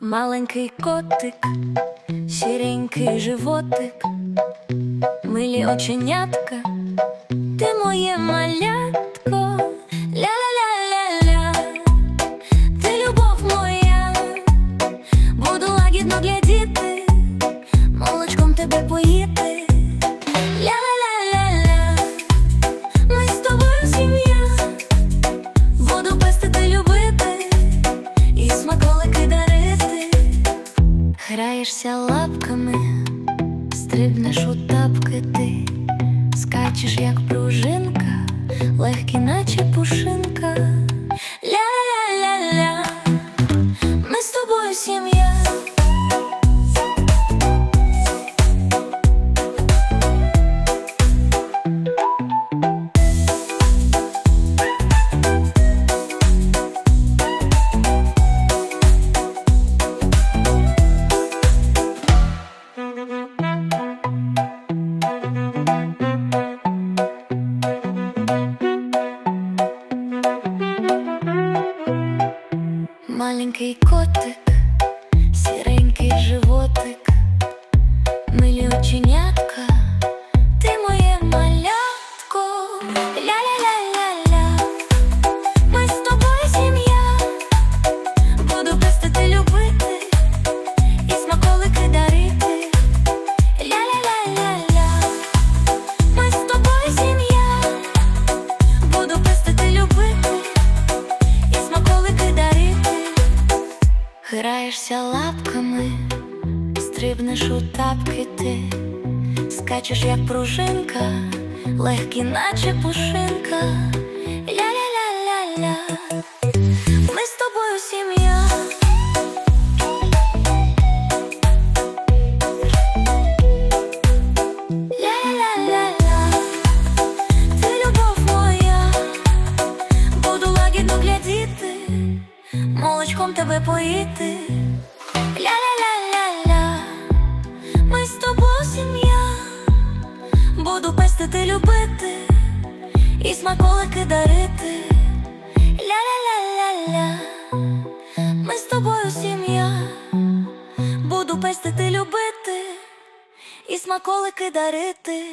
Маленький котик, сіренький животик, милі оченятка, ти моє малятко, ля-ля-ля-ля-ля, ти любов моя, буду лагідно глядіти, Граєшся лапками, стрибнеш у тапки ти, скачеш, як пружинка, легкі, наче пушинка. Маленький котик, сіренький животик, милі оченятка, Граєшся лапками, стрибнеш у тапки ти, скачеш, як пружинка, легкі, наче пушинка. Молочком тебе поїти. Ля-ля-ля-ля-ля, ми з тобою сім'я, буду пестити, любити і смаколики дарити. Ля-ля-ля-ля-ля, ми з тобою сім'я, буду пестити, любити і смаколики дарити.